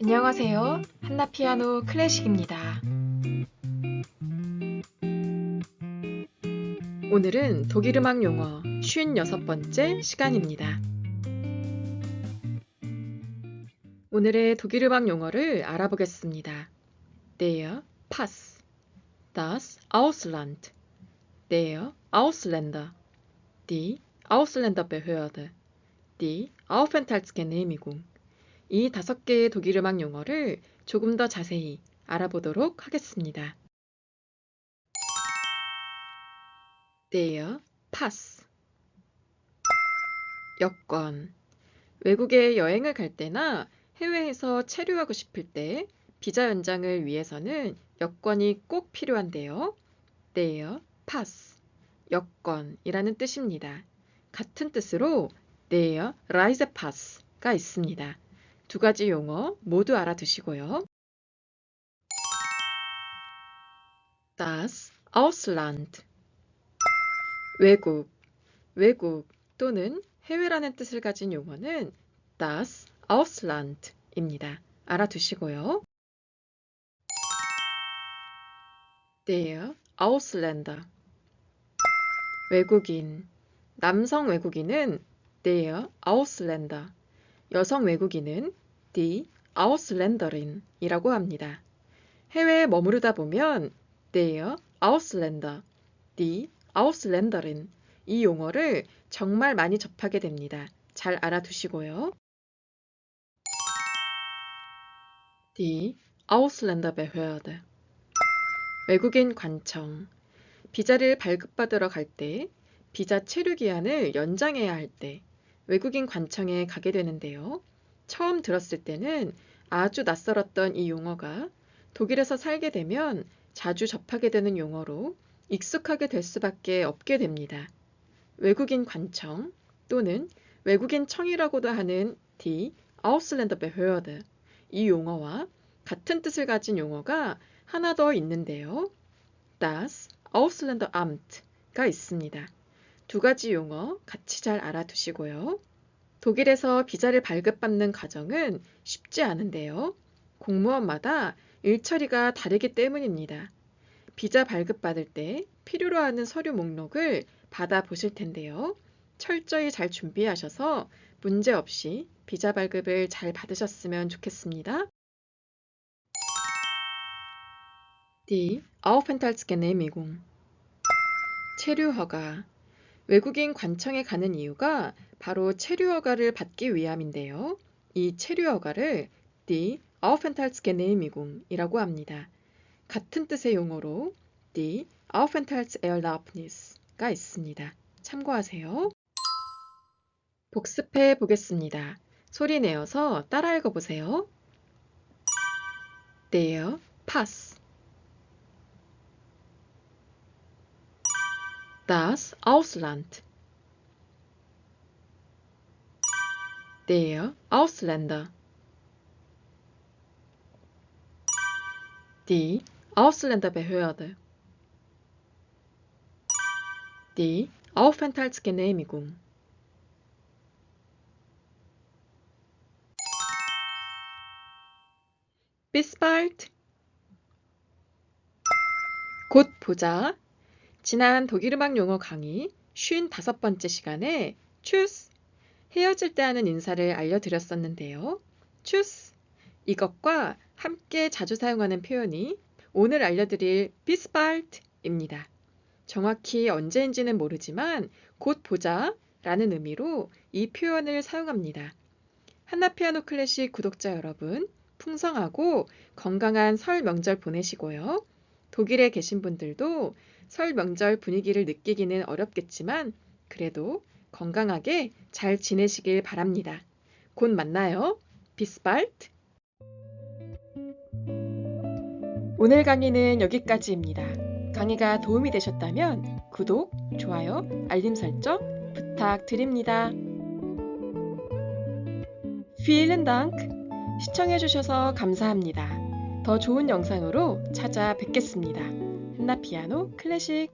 안녕하세요. 한나 피아노 클래식입니다. 오늘은 독일 음악 용어 56번째 시간입니다. 오늘의 독일 음악 용어를 알아보겠습니다. Der Pass, das Ausland, der Ausländer, die Ausländerbehörde, die Aufenthaltsgenehmigung, 이 다섯 개의 독일 음악 용어를 조금 더 자세히 알아보도록 하겠습니다. Der Pass 여권 외국에 여행을 갈 때나 해외에서 체류하고 싶을 때 비자 연장을 위해서는 여권이 꼭 필요한데요. Der Pass 여권이라는 뜻입니다. 같은 뜻으로 Der Reisepass가 있습니다. 두 가지 용어 모두 알아두시고요. Das Ausland 외국, 외국 또는 해외라는 뜻을 가진 용어는 das Ausland입니다. 알아두시고요. Der Ausländer 외국인, 남성 외국인은 der Ausländer, 여성 외국인은 die Ausländerin 이라고 합니다. 해외에 머무르다 보면 der Ausländer, die 이 용어를 정말 많이 접하게 됩니다. 잘 알아두시고요. Die Ausländerbehörde 외국인 관청 비자를 발급받으러 갈 때 비자 체류 기한을 연장해야 할 때 외국인 관청에 가게 되는데요. 처음 들었을 때는 아주 낯설었던 이 용어가 독일에서 살게 되면 자주 접하게 되는 용어로 익숙하게 될 수밖에 없게 됩니다. 외국인 관청 또는 외국인 청이라고도 하는 die Ausländerbehörde 이 용어와 같은 뜻을 가진 용어가 하나 더 있는데요. das Ausländeramt가 있습니다. 두 가지 용어 같이 잘 알아두시고요. 독일에서 비자를 발급받는 과정은 쉽지 않은데요. 공무원마다 일 처리가 다르기 때문입니다. 비자 발급받을 때 필요로 하는 서류 목록을 받아 보실 텐데요. 철저히 잘 준비하셔서 문제 없이 비자 발급을 잘 받으셨으면 좋겠습니다. Die Aufenthaltsgenehmigung 체류 허가 외국인 관청에 가는 이유가 바로 체류 허가를 받기 위함인데요. 이 체류 허가를 die Aufenthaltsgenehmigung 이라고 합니다. 같은 뜻의 용어로 die Aufenthaltserlaubnis가 있습니다. 참고하세요. 복습해 보겠습니다. 소리 내어서 따라 읽어 보세요. Der Pass Das Ausland Der Ausländer Die Ausländerbehörde Die Aufenthaltsgenehmigung Bis bald! 곧 보자. 지난 독일 음악 용어 강의 55번째 시간에 추스 헤어질 때 하는 인사를 알려드렸었는데요. 추스 이것과 함께 자주 사용하는 표현이 오늘 알려드릴 비스발트입니다. 정확히 언제인지는 모르지만 곧 보자 라는 의미로 이 표현을 사용합니다. 한나피아노 클래식 구독자 여러분, 풍성하고 건강한 설 명절 보내시고요. 독일에 계신 분들도 설 명절 분위기를 느끼기는 어렵겠지만 그래도 건강하게 잘 지내시길 바랍니다. 곧 만나요. 비스발트. 오늘 강의는 여기까지입니다. 강의가 도움이 되셨다면 구독, 좋아요, 알림 설정 부탁드립니다. Vielen Dank. 시청해주셔서 감사합니다. 더 좋은 영상으로 찾아뵙겠습니다. 한나 피아노 클래식